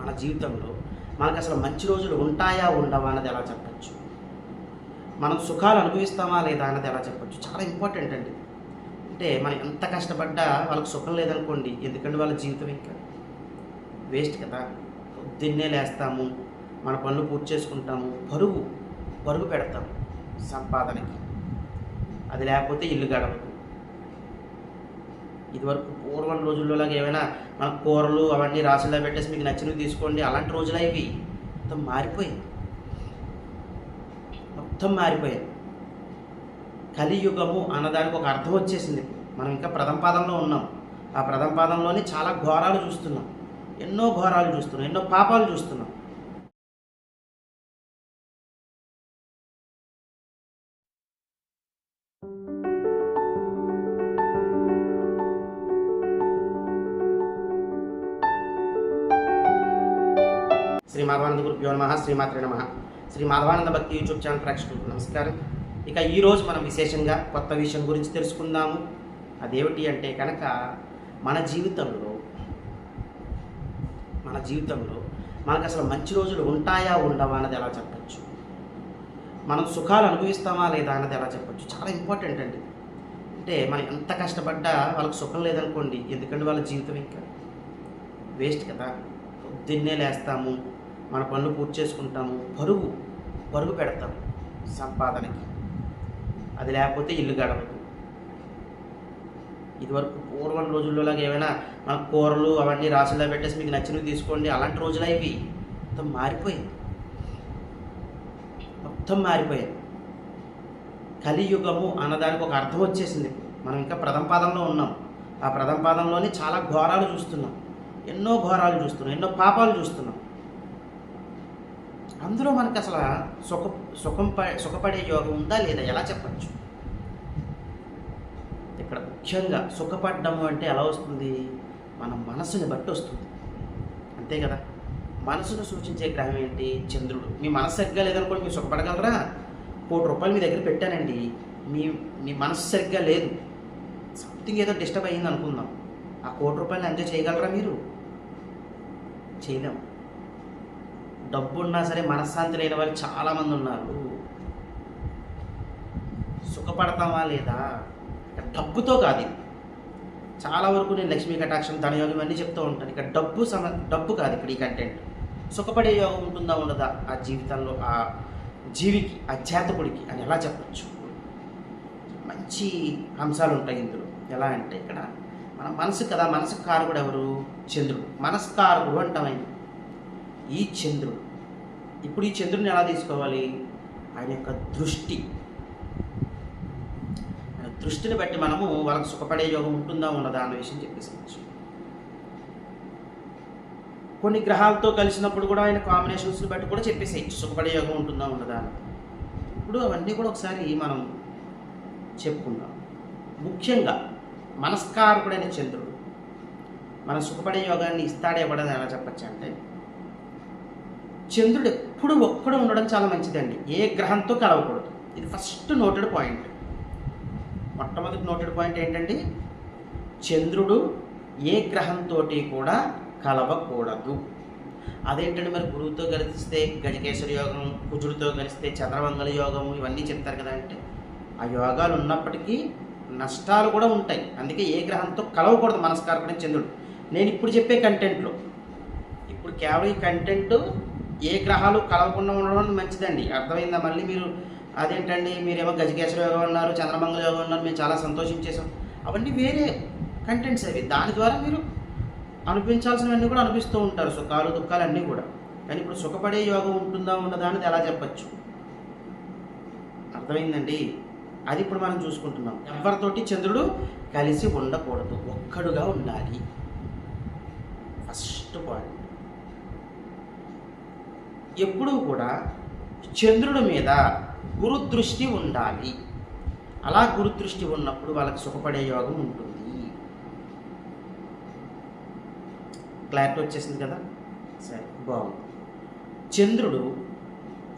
మన జీవితంలో మనకు అసలు మంచి రోజులు ఉంటాయా ఉండవా అన్నది ఎలా చెప్పచ్చు? మనం సుఖాలు అనుభవిస్తామా లేదా అన్నది ఎలా చెప్పచ్చు? చాలా ఇంపార్టెంట్ అండి. అంటే మనం ఎంత కష్టపడ్డా వాళ్ళకి సుఖం లేదనుకోండి ఎందుకంటే వాళ్ళ జీవితం ఇంకా? వేస్ట్ కదా. పొద్దున్నే లేస్తాము మన పనులు పూర్తి చేసుకుంటాము పరుగు పరుగు పెడతాము సంపాదనకి. అది లేకపోతే ఇల్లు గడవదు. ఇదివరకు పూర్వం రోజుల్లోలాగా ఏమైనా మన కూరలు అవన్నీ రాసుల్లో పెట్టేసి మీకు నచ్చినవి తీసుకోండి. అలాంటి రోజులు ఇవి మొత్తం మారిపోయాయి. మొత్తం మారిపోయాయి. కలియుగము అన్నదానికి ఒక అర్థం వచ్చేసింది. మనం ఇంకా ప్రథమపాదంలో ఉన్నాం. ఆ ప్రథమపాదంలోనే చాలా ఘోరాలు చూస్తున్నాం. ఎన్నో ఘోరాలు చూస్తున్నాం. ఎన్నో పాపాలు చూస్తున్నాం. శ్రీ మాధవానంద గురుభ్యో నమ శ్రీమాత్రే నమ. శ్రీ మాధవానంద భక్తి యూట్యూబ్ ఛానల్ ప్రేక్షకులకు నమస్కారం. ఇక ఈరోజు మనం విశేషంగా కొత్త విషయం గురించి తెలుసుకుందాము. అదేమిటి అంటే కనుక మన జీవితంలో మన జీవితంలో మనకు అసలు మంచి రోజులు ఉంటాయా ఉండవా అన్నది ఎలా చెప్పచ్చు? మనం సుఖాలు అనుభవిస్తామా లేదా అన్నది ఎలా చెప్పచ్చు? చాలా ఇంపార్టెంట్ అండి. అంటే మనం ఎంత కష్టపడ్డా వాళ్ళకి సుఖం లేదనుకోండి ఎందుకంటే వాళ్ళ జీవితం ఇంకా? వేస్ట్ కదా. పొద్దున్నే లేస్తాము మన పనులు పూర్తి చేసుకుంటాము. పరుగు పరుగు పెడతాం సంపాదనకి. అది లేకపోతే ఇల్లు గడవదు. ఇదివరకు పూర్వం రోజుల్లోలాగా ఏమైనా మన కూరలు అవన్నీ రాసుల్లో పెట్టేసి మీకు నచ్చినవి తీసుకోండి. అలాంటి రోజులు ఇవి మొత్తం మారిపోయాయి. మొత్తం మారిపోయాయి. కలియుగము అన్నదానికి ఒక అర్థం వచ్చేసింది. మనం ఇంకా ప్రథమ పాదంలో ఉన్నాం. ఆ ప్రథమ పాదంలోనే చాలా ఘోరాలు చూస్తున్నాం. ఎన్నో ఘోరాలు చూస్తున్నాం. ఎన్నో పాపాలు చూస్తున్నాం. అందులో మనకి అసలు సుఖ సుఖం సుఖపడే యోగం ఉందా లేదా ఎలా చెప్పచ్చు? ఇక్కడ ముఖ్యంగా సుఖపడ్డము అంటే ఎలా వస్తుంది? మన మనసుని బట్టి వస్తుంది. అంతే కదా? మనసును సూచించే గ్రహం ఏంటి? చంద్రుడు. మీ మనసు సరిగ్గా లేదనుకోండి మీరు సుఖపడగలరా? కోటి రూపాయలు మీ దగ్గర పెట్టానండి. మీ మీ మనసు సరిగ్గా లేదు. సంథింగ్ ఏదో డిస్టర్బ్ అయ్యింది అనుకుందాం. ఆ కోటి రూపాయలు ఎంజాయ్ చేయగలరా మీరు? చేయలేము. డబ్బున్నా సరే మనశ్శాంతి లేని వాళ్ళు చాలామంది ఉన్నారు. సుఖపడతామా లేదా? డబ్బుతో కాదు ఇది. చాలా వరకు నేను లక్ష్మీ కటాక్షం ధనయోగం అన్నీ చెప్తూ ఉంటాను. ఇక్కడ డబ్బు సమ డబ్బు కాదు ఇక్కడ ఈ కంటెంట్ సుఖపడే యోగం ఉంటుందా ఉండదా? ఆ జీవితంలో ఆ జీవికి ఆ జాతకుడికి అని ఎలా చెప్పచ్చు? మంచి అంశాలు ఉంటాయి ఇందులో. ఎలా అంటే ఇక్కడ మన మనసు కదా మనసు కారకుడు ఎవరు? చంద్రుడు. మనస్కారకుడు అంటాం ఆయన. ఈ చంద్రుడు. ఇప్పుడు ఈ చంద్రుడిని ఎలా తీసుకోవాలి? ఆయన యొక్క దృష్టి. ఆయన దృష్టిని బట్టి మనము వాళ్ళకి సుఖపడే యోగం ఉంటుందా ఉండదా అన్న విషయం చెప్పేసుకోవచ్చు. కొన్ని గ్రహాలతో కలిసినప్పుడు కూడా ఆయన కాంబినేషన్స్ని బట్టి కూడా చెప్పేసేయచ్చు. సుఖపడే యోగం ఉంటుందా ఉండదా అని ఇప్పుడు అవన్నీ కూడా ఒకసారి మనం చెప్పుకుందాం. ముఖ్యంగా మనస్కారకుడైన చంద్రుడు. మన సుఖపడే యోగాన్ని ఇస్తాడే కూడా ఎలా చెప్పచ్చు అంటే చంద్రుడు ఎప్పుడు ఒక్కడు ఉండడం చాలా మంచిదండి. ఏ గ్రహంతో కలవకూడదు. ఇది ఫస్ట్ నోటెడ్ పాయింట్ మొట్టమొదటి నోటెడ్ పాయింట్ ఏంటండి? చంద్రుడు ఏ గ్రహంతో కూడా కలవకూడదు. అదేంటంటే మరి గురువుతో కలిస్తే గజకేశ్వర యోగం కుజుడితో కలిస్తే చంద్రమంగళ యోగం ఇవన్నీ చెప్తారు కదా అంటే ఆ యోగాలు ఉన్నప్పటికీ నష్టాలు కూడా ఉంటాయి. అందుకే ఏ గ్రహంతో కలవకూడదు మనస్కారకుడే చంద్రుడు. నేను ఇప్పుడు చెప్పే కంటెంట్లో ఇప్పుడు కేవలం ఈ కంటెంట్ ఏ గ్రహాలు కలవకుండా ఉండడం మంచిదండి. అర్థమైందా మళ్ళీ మీరు? అదేంటండి? మీరేమో గజకేశ్వర యోగం అన్నారు చంద్రమంగళ యోగం అన్నారు మేము చాలా సంతోషించేసాం అవన్నీ వేరే కంటెంట్స్ అవి. దాని ద్వారా మీరు అనిపించాల్సినవన్నీ కూడా అనిపిస్తూ ఉంటారు. సుఖాలు దుఃఖాలు అన్నీ కూడా. కానీ ఇప్పుడు సుఖపడే యోగం ఉంటుందా ఉండదా అనేది ఎలా చెప్పచ్చు? అర్థమైందండి? అది ఇప్పుడు మనం చూసుకుంటున్నాం. ఎవరితోటి చంద్రుడు కలిసి ఉండకూడదు. ఒక్కడుగా ఉండాలి. ఫస్ట్ పాయింట్ ఎప్పుడూ కూడా చంద్రుడి మీద గురుదృష్టి ఉండాలి. అలా గురుదృష్టి ఉన్నప్పుడు వాళ్ళకి సుఖపడే యోగం ఉంటుంది. క్లారిటీ వచ్చేసింది కదా? సరే బాగుంది. చంద్రుడు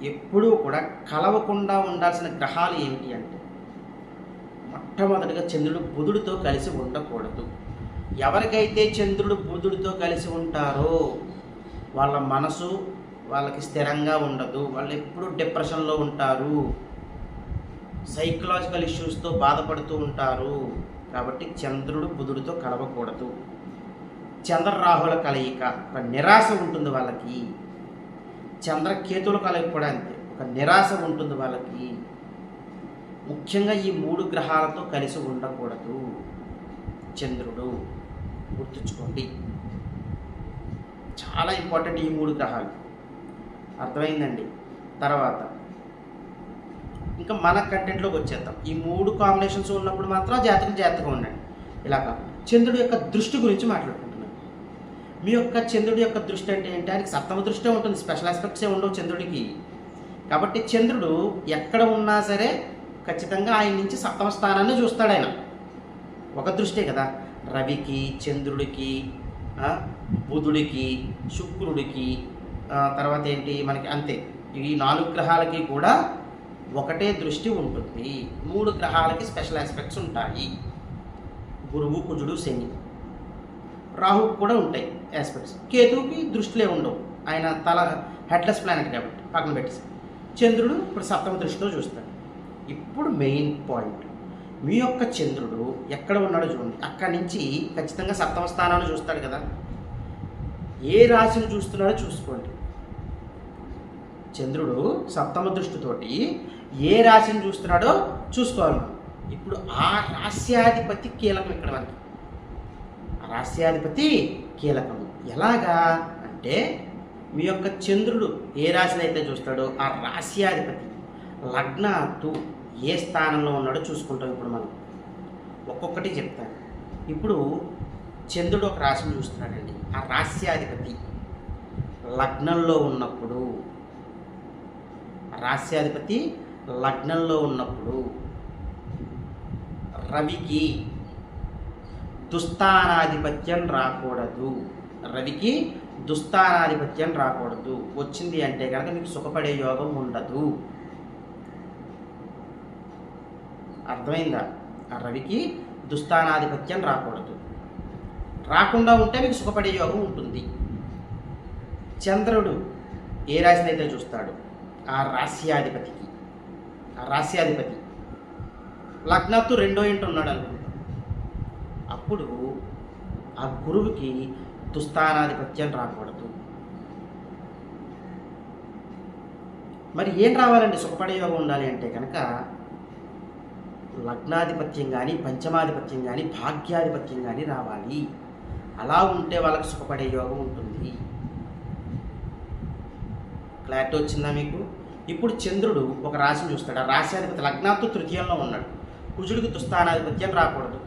ఎప్పుడూ కూడా కలవకుండా ఉండాల్సిన గ్రహాలు ఏమిటి అంటే మొట్టమొదటిగా చంద్రుడు బుధుడితో కలిసి ఉండకూడదు. ఎవరికైతే చంద్రుడు బుధుడితో కలిసి ఉంటారో వాళ్ళ మనసు వాళ్ళకి స్థిరంగా ఉండదు. వాళ్ళు ఎప్పుడు డిప్రెషన్లో ఉంటారు. సైకలాజికల్ ఇష్యూస్తో బాధపడుతూ ఉంటారు. కాబట్టి చంద్రుడు బుధుడితో కలవకూడదు. చంద్ర రాహుల కలయిక ఒక నిరాశ ఉంటుంది వాళ్ళకి. చంద్రకేతుల కలయిక కూడా అంతే ఒక నిరాశ ఉంటుంది వాళ్ళకి. ముఖ్యంగా ఈ మూడు గ్రహాలతో కలిసి ఉండకూడదు. చంద్రుడు గుర్తుంచుకోండి. చాలా ఇంపార్టెంట్ ఈ మూడు గ్రహాలు. అర్థమైందండి. తర్వాత ఇంకా మన కంటెంట్లోకి వచ్చేద్దాం. ఈ మూడు కాంబినేషన్స్ ఉన్నప్పుడు మాత్రం జాతకం జాతకం ఉండండి. ఇలా కాకుండా చంద్రుడి యొక్క దృష్టి గురించి మాట్లాడుకుంటున్నాను మీ యొక్క చంద్రుడి యొక్క దృష్టి అంటే ఏంటి? ఆయనకి సప్తమ దృష్టే ఉంటుంది స్పెషల్ ఆస్పెక్ట్సే ఉండవు చంద్రుడికి. కాబట్టి చంద్రుడు ఎక్కడ ఉన్నా సరే ఖచ్చితంగా ఆయన నుంచి సప్తమ స్థానాన్ని చూస్తాడు ఆయన. ఒక దృష్టే కదా. రవికి చంద్రుడికి బుధుడికి శుక్రుడికి తర్వాత ఏంటి? మనకి అంతే. ఈ నాలుగు గ్రహాలకి కూడా ఒకటే దృష్టి ఉంటుంది. మూడు గ్రహాలకి స్పెషల్ ఆస్పెక్ట్స్ ఉంటాయి. గురువు కుజుడు శని. రాహు కూడా ఉంటాయి ఆస్పెక్ట్స్ కేతువుకి దృష్టిలే ఉండవు. ఆయన తల హెడ్లెస్ ప్లానెట్ కాబట్టి పక్కన పెట్టేసి. చంద్రుడు ఇప్పుడు సప్తమ దృష్టితో చూస్తాడు. ఇప్పుడు మెయిన్ పాయింట్ మీ యొక్క చంద్రుడు ఎక్కడ ఉన్నాడో చూడండి. అక్కడి నుంచి ఖచ్చితంగా సప్తమ స్థానాన్ని చూస్తాడు కదా. ఏ రాశిని చూస్తున్నాడో చూసుకోండి. చంద్రుడు సప్తమ దృష్టితోటి ఏ రాశిని చూస్తున్నాడో చూసుకోవాలి. ఇప్పుడు ఆ రాశ్యాధిపతి కీలకం ఇక్కడ మనకి. ఆ రాశ్యాధిపతి కీలకం. ఎలాగా? అంటే మీ యొక్క చంద్రుడు ఏ రాశిని అయితే చూస్తాడో ఆ రాశ్యాధిపతి లగ్నాత్తు ఏ స్థానంలో ఉన్నాడో చూసుకుంటాం ఇప్పుడు మనం. ఒక్కొక్కటి చెప్తాను. ఇప్పుడు చంద్రుడు ఒక రాశిని చూస్తున్నాడండి. ఆ రాస్యాధిపతి లగ్నంలో ఉన్నప్పుడు. రాశ్యాధిపతి లగ్నంలో ఉన్నప్పుడు. రవికి దుస్థానాధిపత్యం రాకూడదు. రవికి దుస్థానాధిపత్యం రాకూడదు. వచ్చింది అంటే కనుక మీకు సుఖపడే యోగం ఉండదు. అర్థమైందా? ఆ రవికి దుస్థానాధిపత్యం రాకూడదు. రాకుండా ఉంటే మీకు సుఖపడే యోగం ఉంటుంది. చంద్రుడు ఏ రాశిని అయితే చూస్తాడు ఆ రాశ్యాధిపతికి ఆ రాశ్యాధిపతి లగ్నత్తు రెండో ఇంటి ఉన్నాడు అనుకుంటాం. అప్పుడు ఆ గురువుకి దుస్థానాధిపత్యం రాకూడదు. మరి ఏం రావాలండి? సుఖపడే యోగం ఉండాలి అంటే కనుక లగ్నాధిపత్యం కానీ పంచమాధిపత్యం కానీ భాగ్యాధిపత్యం కానీ రావాలి. అలా ఉంటే వాళ్ళకి సుఖపడే యోగం ఉంటుంది. క్లారిటీ వచ్చిందా మీకు? ఇప్పుడు చంద్రుడు ఒక రాశిని చూస్తాడు. ఆ రాశ్యాధిపతి లగ్నాత్తు తృతీయంలో ఉన్నాడు. కుజుడికి దుస్థానాధిపత్యం రాకూడదు.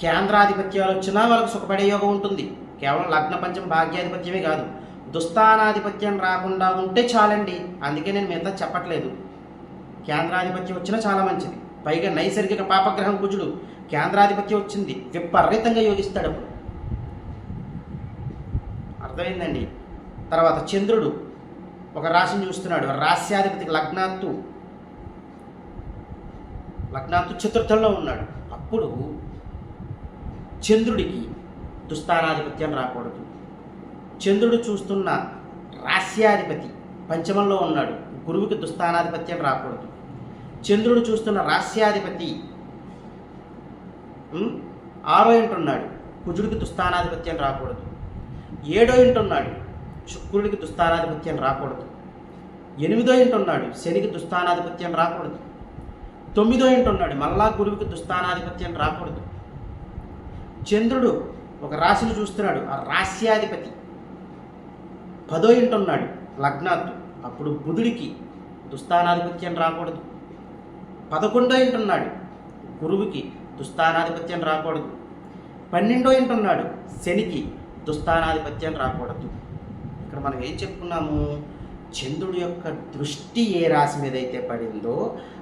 కేంద్రాధిపత్యాలు వచ్చినా వాళ్ళకి సుఖపడే యోగం ఉంటుంది. కేవలం లగ్న పంచం భాగ్యాధిపత్యమే కాదు. దుస్థానాధిపత్యం రాకుండా ఉంటే చాలండి. అందుకే నేను మిగతా చెప్పట్లేదు. కేంద్రాధిపత్యం వచ్చినా చాలా మంచిది. పైగా నైసర్గిక పాపగ్రహం కుజుడు. కేంద్రాధిపత్యం వచ్చింది. విపరీతంగా యోగిస్తాడు అర్థమైందండి? తర్వాత చంద్రుడు ఒక రాశిని చూస్తున్నాడు. రాస్యాధిపతికి లగ్నాత్తు. లగ్నాత్తు చతుర్థంలో ఉన్నాడు. అప్పుడు చంద్రుడికి దుస్థానాధిపత్యం రాకూడదు. చంద్రుడు చూస్తున్న రాస్యాధిపతి పంచమంలో ఉన్నాడు. గురువుకి దుస్థానాధిపత్యం రాకూడదు. చంద్రుడు చూస్తున్న రాస్యాధిపతి ఆరో ఇంటి ఉన్నాడు కుజుడికి దుస్థానాధిపత్యం రాకూడదు. ఏడో ఇంటి ఉన్నాడు శుక్రుడికి దుస్థానాధిపత్యం రాకూడదు. ఎనిమిదో ఇంటి ఉన్నాడు శనికి దుస్థానాధిపత్యం రాకూడదు. తొమ్మిదో ఇంటి ఉన్నాడు మళ్ళా గురువుకి దుస్థానాధిపత్యం రాకూడదు. చంద్రుడు ఒక రాశిని చూస్తున్నాడు. ఆ రాశ్యాధిపతి. పదో ఇంటి ఉన్నాడు లగ్నాత్తు. అప్పుడు బుధుడికి దుస్థానాధిపత్యం రాకూడదు. పదకొండో ఇంటి ఉన్నాడు గురువుకి దుస్థానాధిపత్యం రాకూడదు. పన్నెండో ఇంటి ఉన్నాడు. శనికి దుస్థానాధిపత్యం రాకూడదు. ఇక్కడ మనం ఏం చెప్పుకున్నాము? చంద్రుడి యొక్క దృష్టి ఏ రాశి మీద అయితే పడిందో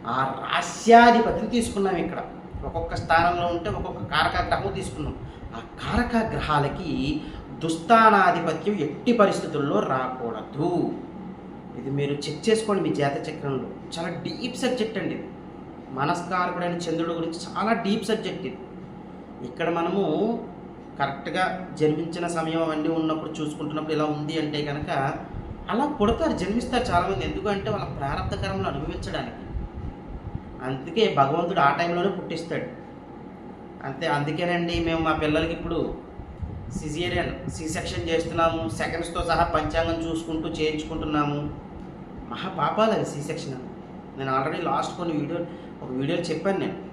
ఆ రాశ్యాధిపతిని తీసుకున్నాం ఇక్కడ. ఒక్కొక్క స్థానంలో ఉంటే ఒక్కొక్క కారక గ్రహం తీసుకున్నాం. ఆ కారక గ్రహాలకి దుస్థానాధిపత్యం ఎట్టి పరిస్థితుల్లో రాకూడదు. ఇది మీరు చెక్ చేసుకోండి మీ జాత చక్రంలో చాలా డీప్ సబ్జెక్ట్ అండి ఇది. మనస్కారకుడైన చంద్రుడి గురించి చాలా డీప్ సబ్జెక్ట్ ఇది. ఇక్కడ మనము కరెక్ట్గా జన్మించిన సమయం అవన్నీ ఉన్నప్పుడు చూసుకుంటున్నప్పుడు ఇలా ఉంది అంటే కనుక అలా పుడతారు జన్మిస్తారు చాలామంది. ఎందుకంటే వాళ్ళ ప్రారంభకరంలో అనుభవించడానికి. అందుకే భగవంతుడు ఆ టైంలోనే పుట్టిస్తాడు. అంతే అందుకేనండి మేము మా పిల్లలకి ఇప్పుడు సిజేరియన్ సి సెక్షన్ చేస్తున్నాము. సెకండ్స్తో సహా పంచాంగం చూసుకుంటూ చేయించుకుంటున్నాము. మహా పాపాలు అవి సి సెక్షన్ నేను ఆల్రెడీ లాస్ట్ కొన్ని వీడియో ఒక వీడియోలో చెప్పాను నేను.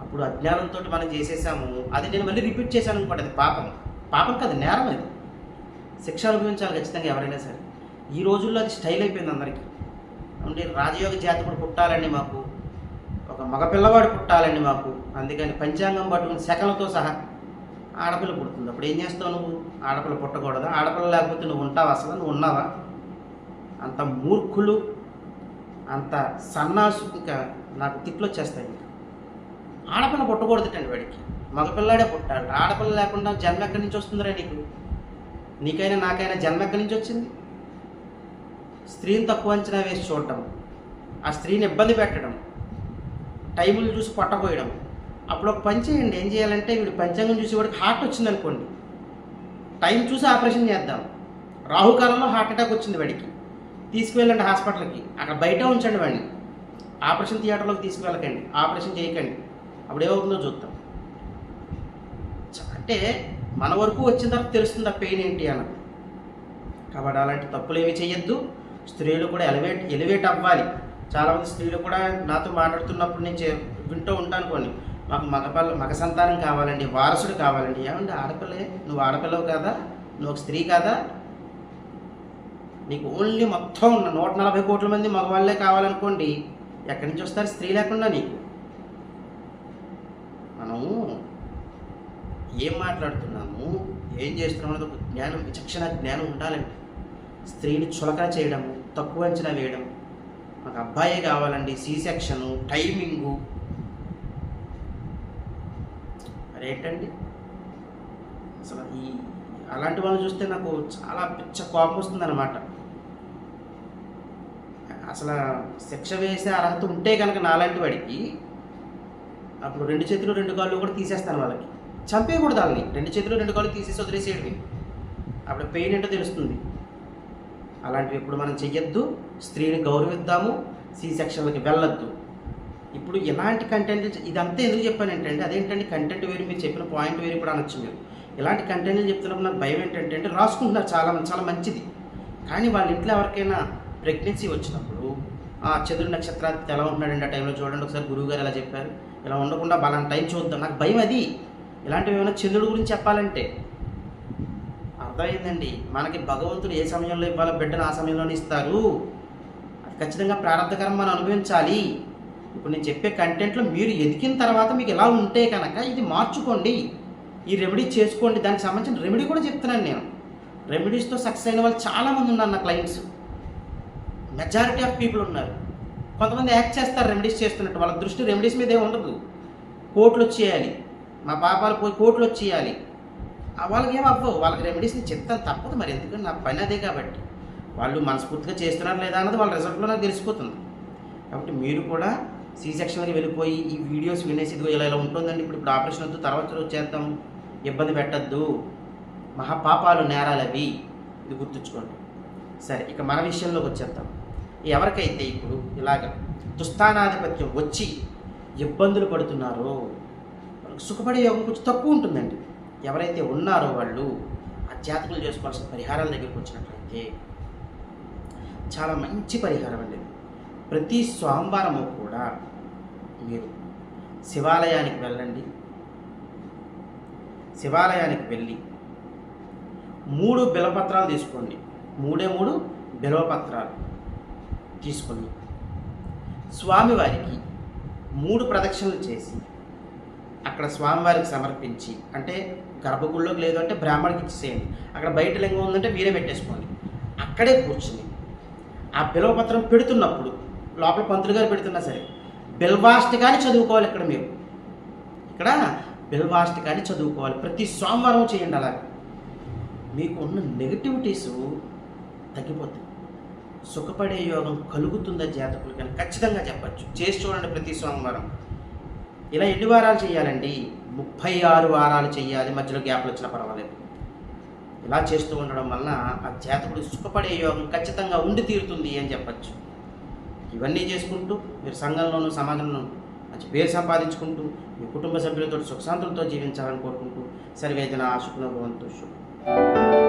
అప్పుడు అజ్ఞానంతో మనం చేసేసాము. అది నేను మళ్ళీ రిపీట్ చేశాను అనుకోండి అది పాపం. పాపం కాదు నేరం అది. శిక్ష అనుభవించాలి ఖచ్చితంగా ఎవరైనా సరే. ఈ రోజుల్లో అది స్టైల్ అయిపోయింది అందరికీ. అంటే రాజయోగ జాతకుడు పుట్టాలండి మాకు. ఒక మగపిల్లవాడు పుట్టాలండి మాకు. అందుకని పంచాంగం పట్టుకుని శకలతో సహా ఆడపిల్ల పుడుతుంది. అప్పుడు ఏం చేస్తావు నువ్వు? ఆడపిల్ల పుట్టకూడదా? ఆడపిల్ల లేకపోతే నువ్వు ఉంటావా అసలు? నువ్వు ఉన్నావా? అంత మూర్ఖులు అంత సన్నాసు ఇంకా నాకు తిట్లు వచ్చేస్తాయి. ఆడపిల్ల ఆడపిల్ల పుట్టకూడదుటండి వాడికి. మగపిల్లాడే పుట్టాడు. ఆడపిల్ల లేకుండా జన్మ ఎక్కడి నుంచి వస్తుందిరా నీకు? నీకైనా నాకైనా జన్మ ఎక్కడి నుంచి వచ్చింది? స్త్రీని తక్కువ అంచనా వేసి చూడటం ఆ స్త్రీని ఇబ్బంది పెట్టడం టైములు చూసి పట్టపోయడం. అప్పుడు ఒక పని చేయండి. ఏం చేయాలంటే వీడు పంచాంగం చూసి వాడికి హార్ట్ వచ్చింది అనుకోండి. టైం చూసి ఆపరేషన్ చేద్దాం. రాహుకాలంలో హార్ట్ అటాక్ వచ్చింది వాడికి. తీసుకువెళ్ళండి హాస్పిటల్కి. అక్కడ బయట ఉంచండి వాడిని. ఆపరేషన్ థియేటర్లోకి తీసుకువెళ్ళకండి ఆపరేషన్ చేయకండి. అప్పుడు ఏమవుతుందో చూద్దాం. అంటే మన వరకు వచ్చిన తర్వాత తెలుస్తుంది ఆ పెయిన్ ఏంటి అన్నది. కాబట్టి అలాంటి తప్పులు ఏమి చేయొద్దు స్త్రీలు కూడా ఎలివేట్ ఎలివేట్ అవ్వాలి. చాలామంది స్త్రీలు కూడా నాతో మాట్లాడుతున్నప్పుడు నేను చే- వింటూ ఉంటాను కొన్ని మాకు మగపల్ల మగ సంతానం కావాలండి వారసుడు కావాలండి. ఏమంటే ఆడపిల్లే? నువ్వు ఆడపిల్లవు కాదా? నువ్వు ఒక స్త్రీ కాదా? నీకు ఓన్లీ మొత్తం ఉన్న నూట నలభై కోట్ల మంది మగవాళ్ళే కావాలనుకోండి ఎక్కడి నుంచి వస్తారు? స్త్రీ లేకుండా నీకు. మనము ఏం మాట్లాడుతున్నాము? ఏం చేస్తున్నాము అనేది ఒక జ్ఞానం విచక్షణ జ్ఞానం ఉండాలండి. స్త్రీని చులకన చేయడము తక్కువ అంచనా వేయడం మాకు అబ్బాయే కావాలండి. C section timing. మరేంటండి? అసలు ఈ అలాంటి వాళ్ళని చూస్తే నాకు చాలా పిచ్చ కోపం వస్తుందన్నమాట. అసలు శిక్ష వేసే అర్హత ఉంటే కనుక నాలాంటి వాడికి అప్పుడు రెండు చేతులు రెండు కాళ్ళు కూడా తీసేస్తాను వాళ్ళకి. చంపేయకూడదు వాళ్ళని. రెండు చేతులు రెండు కాళ్ళు తీసేసి వదిలేసేయడమే. అప్పుడు పెయిన్ ఏంటో తెలుస్తుంది. అలాంటివి ఇప్పుడు మనం చెయ్యొద్దు. స్త్రీని గౌరవిద్దాము. సి సెక్షన్లకి వెళ్ళొద్దు. ఇప్పుడు ఎలాంటి కంటెంట్ ఇదంతా ఎందుకు చెప్పాను ఏంటంటే అదేంటండి కంటెంట్ వేరు మీరు చెప్పిన పాయింట్ వేరు ఇప్పుడు అనొచ్చు మీరు. ఇలాంటి కంటెంట్లు చెప్తున్నప్పుడు నాకు భయం ఏంటంటే అంటే రాసుకుంటున్నారు చాలా చాలా మంచిది. కానీ వాళ్ళ ఇంట్లో ఎవరికైనా ప్రెగ్నెన్సీ వచ్చినప్పుడు చంద్రుడి నక్షత్రాధిపతి ఎలా ఉంటున్నాడండి ఆ టైంలో చూడండి. ఒకసారి గురువు గారు ఎలా చెప్పారు. ఇలా ఉండకుండా బలం టైం చూద్దాం. నాకు భయం అది. ఇలాంటివి ఏమైనా చంద్రుడి గురించి చెప్పాలంటే. అర్థమైందండి. మనకి భగవంతుడు ఏ సమయంలో ఇవ్వాలో బిడ్డను ఆ సమయంలోనే ఇస్తారు. అది ఖచ్చితంగా ప్రారంభకరం మనం అనుభవించాలి. ఇప్పుడు నేను చెప్పే కంటెంట్లో మీరు ఎదికిన తర్వాత మీకు ఎలా ఉంటే కనుక ఇది మార్చుకోండి. ఈ రెమెడీ చేసుకోండి. దానికి సంబంధించిన రెమెడీ కూడా చెప్తున్నాను నేను. రెమెడీస్తో సక్సెస్ అయిన వాళ్ళు చాలామంది ఉన్నారు నా క్లయింట్స్ మెజారిటీ ఆఫ్ పీపుల్ ఉన్నారు. కొంతమంది యాక్ట్ చేస్తారు రెమెడీస్ చేస్తున్నట్టు. వాళ్ళ దృష్టి రెమెడీస్ మీద ఏమి ఉండదు. కోట్లు వచ్చేయాలి. మా పాపాలు పోయి కోట్లు వచ్చేయాలి. వాళ్ళకి ఏం అవ్వవు. వాళ్ళకి రెమెడీస్ని చెప్తాను తప్పదు మరి. ఎందుకంటే నా పని అదే కాబట్టి. వాళ్ళు మనస్ఫూర్తిగా చేస్తున్నారు లేదా అన్నది వాళ్ళ రిజల్ట్లో నాకు తెలిసిపోతుంది. కాబట్టి మీరు కూడా సి సెక్షన్కి వెళ్ళిపోయి ఈ వీడియోస్ వినేసి ఇదిగో ఇలా ఇలా ఉంటుందండి. ఇప్పుడు ఇప్పుడు ఆపరేషన్ వద్దు తర్వాత రోజు చేద్దాం. ఇబ్బంది పెట్టద్దు. మహాపాపాలు నేరాలు అవి ఇది గుర్తుంచుకోండి. సరే ఇక మన విషయంలోకి వచ్చేద్దాం. ఎవరికైతే ఇప్పుడు ఇలాగ దుస్థానాధిపత్యం వచ్చి ఇబ్బందులు పడుతున్నారో వాళ్ళకి సుఖపడే యోగం కొంచెం తక్కువ ఉంటుందండి. ఎవరైతే ఉన్నారో వాళ్ళు ఆధ్యాత్మికలు చేసుకోవాల్సిన పరిహారాల దగ్గరికి వచ్చినట్లయితే చాలా మంచి పరిహారం అండి ప్రతి సోమవారము కూడా మీరు శివాలయానికి వెళ్ళండి. శివాలయానికి వెళ్ళి మూడు బిలపత్రాలు తీసుకోండి. మూడే మూడు బిలవపత్రాలు. తీసుకుని స్వామివారికి మూడు ప్రదక్షిణలు చేసి అక్కడ స్వామివారికి సమర్పించి అంటే గర్భగుడిలోకి లేదు అంటే బ్రాహ్మణికి ఇచ్చేసేయండి. అక్కడ బయట లింగం ఉందంటే మీరే పెట్టేసుకోండి. అక్కడే కూర్చుని ఆ బిలవపత్రం పెడుతున్నప్పుడు లోపల పంతులు గారు పెడుతున్నా సరే బిల్వాష్టకాన్ని చదువుకోవాలి ఇక్కడ మీరు. ఇక్కడ బిల్వాష్టకాన్ని చదువుకోవాలి. ప్రతి సోమవారం చేయండి అలాగే. మీకు ఉన్న నెగిటివిటీస్ తగ్గిపోతాయి. సుఖపడే యోగం కలుగుతుందా జాతకులు కానీ ఖచ్చితంగా చెప్పచ్చు. చేసి చూడండి ప్రతి సోమవారం. ఇలా ఎన్ని వారాలు చేయాలండి? ముప్పై ఆరు వారాలు చేయాలి మధ్యలో గ్యాప్లు వచ్చినా పర్వాలేదు. ఇలా చేస్తూ ఉండడం వలన ఆ జాతకుడు సుఖపడే యోగం ఖచ్చితంగా ఉండి తీరుతుంది అని చెప్పచ్చు. ఇవన్నీ చేసుకుంటూ మీరు సంఘంలోనూ సమాజంలోనూ మంచి పేరు సంపాదించుకుంటూ మీ కుటుంబ సభ్యులతో సుఖశాంతులతో జీవించాలని కోరుకుంటూ సర్వేదన శుక్లభవంతు శుభం.